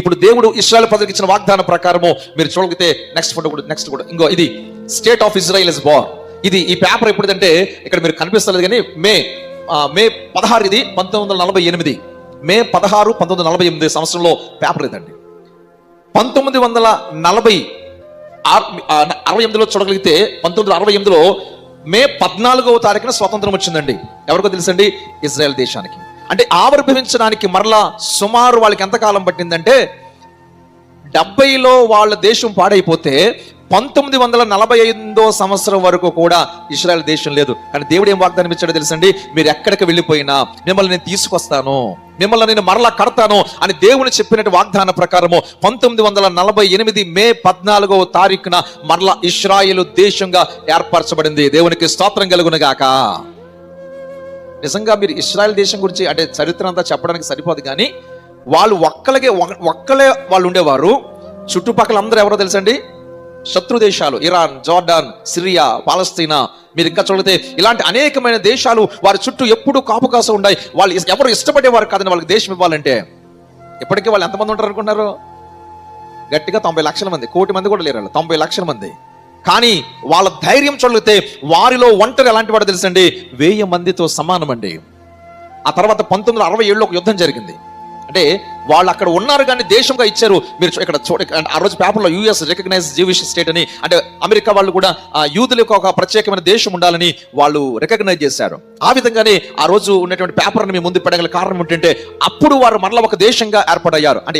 ఇప్పుడు దేవుడు ఇస్రాయల్ ప్రజలకు ఇచ్చిన వాగ్దాన ప్రకారము మీరు చూడగలిగితే నెక్స్ట్ ఫోటో కూడా నెక్స్ట్ కూడా. ఇంకో ఇది state of Israel is bar ఇది ఈ పేపర్ ఎప్పుడంటే ఇక్కడ మీరు కనిపిస్తలేదు కానీ మే మే పదహారు ఇది పంతొమ్మిది వందల నలభై ఎనిమిది. మే పదహారు పంతొమ్మిది వందల నలభై ఎనిమిది సంవత్సరంలో పేపర్ ఇదండి. పంతొమ్మిది వందల నలభై అరవై ఎనిమిదిలో చూడగలిగితే పంతొమ్మిది వందల అరవై ఎనిమిదిలో మే పద్నాలుగవ తారీఖున స్వాతంత్రం వచ్చిందండి. ఎవరికో తెలుసండి? ఇజ్రాయెల్ దేశానికి. అంటే ఆవిర్భవించడానికి మరలా సుమారు వాళ్ళకి ఎంతకాలం పట్టిందంటే డెబ్బైలో వాళ్ళ దేశం పాడైపోతే పంతొమ్మిది వందల నలభై ఐదో సంవత్సరం వరకు కూడా ఇస్రాయల్ దేశం లేదు. కానీ దేవుడు ఏం వాగ్దానం ఇచ్చాడో తెలుసండి? మీరు ఎక్కడికి వెళ్ళిపోయినా మిమ్మల్ని నేను తీసుకొస్తాను మిమ్మల్ని నేను మరలా కడతాను అని దేవుని చెప్పినట్టు వాగ్దాన ప్రకారము పంతొమ్మిది వందల నలభై ఎనిమిది మే పద్నాలుగవ తారీఖున మరలా ఇస్రాయేలు దేశంగా ఏర్పరచబడింది. దేవునికి స్తోత్రం కలుగును గాక. నిజంగా మీరు ఇస్రాయల్ దేశం గురించి అంటే చరిత్ర అంతా చెప్పడానికి సరిపోదు కానీ వాళ్ళు ఒక్కలకే ఒక్కలే వాళ్ళు ఉండేవారు. చుట్టుపక్కల అందరూ ఎవరో తెలుసండి? శత్రు దేశాలు ఇరాన్ జోర్డాన్ సిరియా పాలస్తీనా. మీరు ఇంకా చూడితే ఇలాంటి అనేకమైన దేశాలు వారి చుట్టూ ఎప్పుడూ కాపు కాసు ఉన్నాయి వాళ్ళు ఎవరు ఇష్టపడేవారు కాదని వాళ్ళకి దేశం ఇవ్వాలంటే ఇప్పటికీ వాళ్ళు ఎంతమంది ఉంటారు అనుకున్నారు గట్టిగా తొంభై లక్షల మంది కోటి మంది కూడా లేరు వాళ్ళు, తొంభై లక్షల మంది. కానీ వాళ్ళ ధైర్యం చొల్లితే వారిలో ఒంటరి ఎలాంటి వాడు తెలుసండి? వెయ్యి మందితో సమానం అండి ఆ తర్వాత పంతొమ్మిది వందల అరవై ఏడులో ఒక యుద్ధం జరిగింది. అంటే వాళ్ళు అక్కడ ఉన్నారు కానీ దేశంగా ఇచ్చారు. మీరు ఇక్కడ చూడ ఆ రోజు పేపర్లో యూఎస్ రికగ్నైజ్ జీవిష్ స్టేట్ అని అంటే అమెరికా వాళ్ళు కూడా యూదుల యొక్క ఒక ప్రత్యేకమైన దేశం ఉండాలని వాళ్ళు రికగ్నైజ్ చేశారు. ఆ విధంగానే ఆ రోజు ఉన్నటువంటి పేపర్ని మీ ముందు పెట్టగల కారణం ఏంటంటే అప్పుడు వారు మరలా ఒక దేశంగా ఏర్పడయ్యారు. అంటే